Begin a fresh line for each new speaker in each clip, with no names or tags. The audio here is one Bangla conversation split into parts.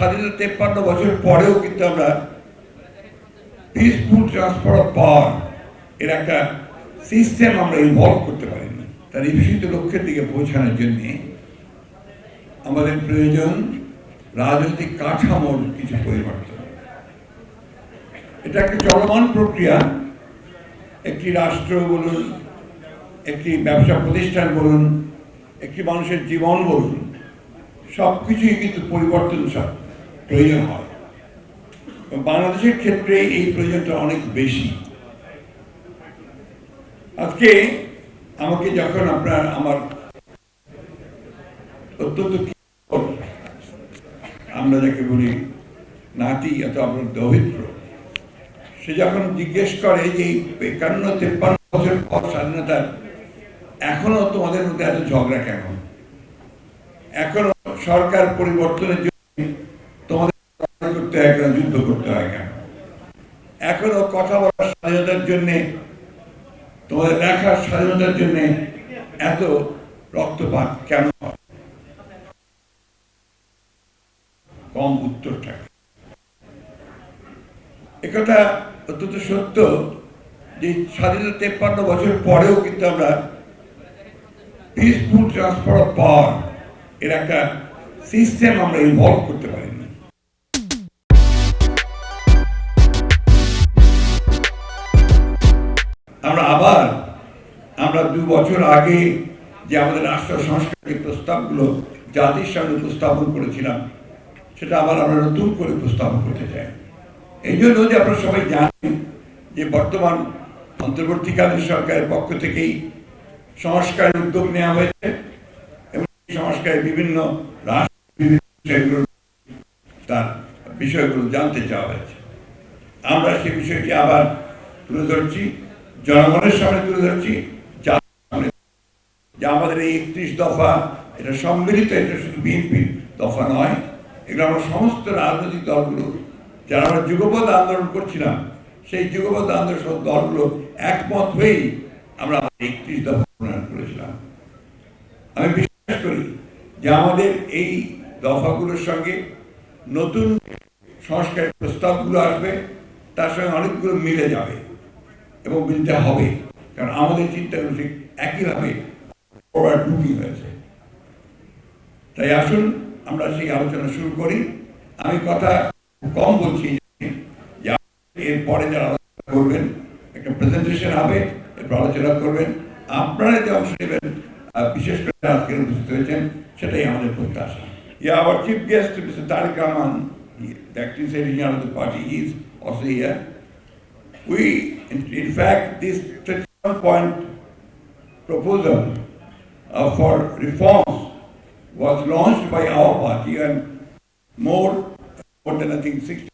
স্বাধীনতা তেপ্পান্ন বছর পরেও কিন্তু আমরা পিসফুল ট্রান্সফার অফ পাওয়ার এর একটা সিস্টেম আমরা ইনভলভ করতে পারিনি। তার ঈপ্সিত লক্ষ্যের দিকে পৌঁছানোর জন্যে আমাদের প্রয়োজন রাজনৈতিক কাঠামোর কিছু পরিবর্তন। এটা একটা চলমান প্রক্রিয়া। একটি রাষ্ট্র বলুন, একটি ব্যবসা প্রতিষ্ঠান বলুন, একটি মানুষের জীবন বলুন সব কিছুই কিন্তু পরিবর্তন সব প্রয়োজন হয়। বাংলাদেশের ক্ষেত্রে এই প্রয়োজনটা অনেক বেশি। আজকে আমাকে যখন আপনার, আমার অত্যন্ত আমরা যাকে বলি নাতি এত আপনার দরিদ্র, সে যখন জিজ্ঞেস করে যে একান্ন তেপ্পান্ন বছর পর স্বাধীনতার, এখনও তোমাদের মধ্যে এত ঝগড়া কেন? এখনও সরকার পরিবর্তনের জন্য করতে হয় যুদ্ধ করতে হয় কেন? এখনও কথা বলার স্বাধীনতার জন্যে, তোমাদের লেখার স্বাধীনতার জন্য এত রক্তপাত কেন? কম উত্তর থাকে একথা অত্যন্ত সত্য যে স্বাধীনতা তেপ্পান্ন বছর পরেও কিন্তু আমরা পিসফুল ট্রান্সফার অফ পাওয়ার এর একটা সিস্টেম আমরা ইনভলভ করতে পারিনি। আমরা আবার, আমরা দু বছর আগে যে আমাদের রাষ্ট্র সংস্কারের প্রস্তাবগুলো জাতির সামনে উপস্থাপন করেছিলাম, সেটা আবার আমরা নতুন করে উপস্থাপন করতে চাই। এই জন্য যে আপনারা সবাই জানেন যে বর্তমান অন্তর্বর্তীকালীন সরকারের পক্ষ থেকেই সংস্কারের উদ্যোগ নেওয়া হয়েছে এবং সংস্কারের বিভিন্ন রাষ্ট্র তার বিষয়গুলো জানতে চাওয়া হয়েছে। আমরা সেই বিষয়টি আবার তুলে ধরছি। জনগণের সামনে তুলে ধরছি, যে আমাদের এই একত্রিশ দফা, এটা সম্মিলিত, এটা শুধু বিএনপির দফা নয়, এগুলো আমরা সমস্ত রাজনৈতিক দলগুলো, যারা আমরা যুগপথ আন্দোলন করছিলাম, সেই যুগপথ আন্দোলন সব দলগুলো একমত হয়েই আমরা একত্রিশ দফা প্রণয়ন করেছিলাম। আমি বিশ্বাস করি যে আমাদের এই দফাগুলোর সঙ্গে নতুন সংস্কারের প্রস্তাবগুলো আসবে, তার সঙ্গে অনেকগুলো মিলে যাবে। এবং মিলতে হবে। কারণ আমাদের চিন্তাগুলো ঠিক একইভাবে ফরওয়ার্ড হয়েছে। তাই আসুন আমরা সেই আলোচনা শুরু করি। আমি কথা কম বলছি এরপরে যারা আলোচনা করবেন একটা প্রেজেন্টেশন হবে এরপর আলোচনা করবেন। আপনারা যে অংশ নেবেন বিশেষ করে আজকে উপস্থিত হয়েছেন সেটাই আমাদের প্রত্যাশা. Tariq Rahman, he- the acting secretary of the party, is also here. We, in, in fact, this 31 point proposal uh, for reforms was launched by our party and more, more than I think 60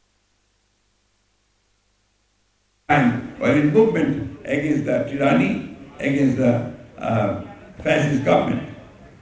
and were in movement against the tyranny, against the uh, fascist government.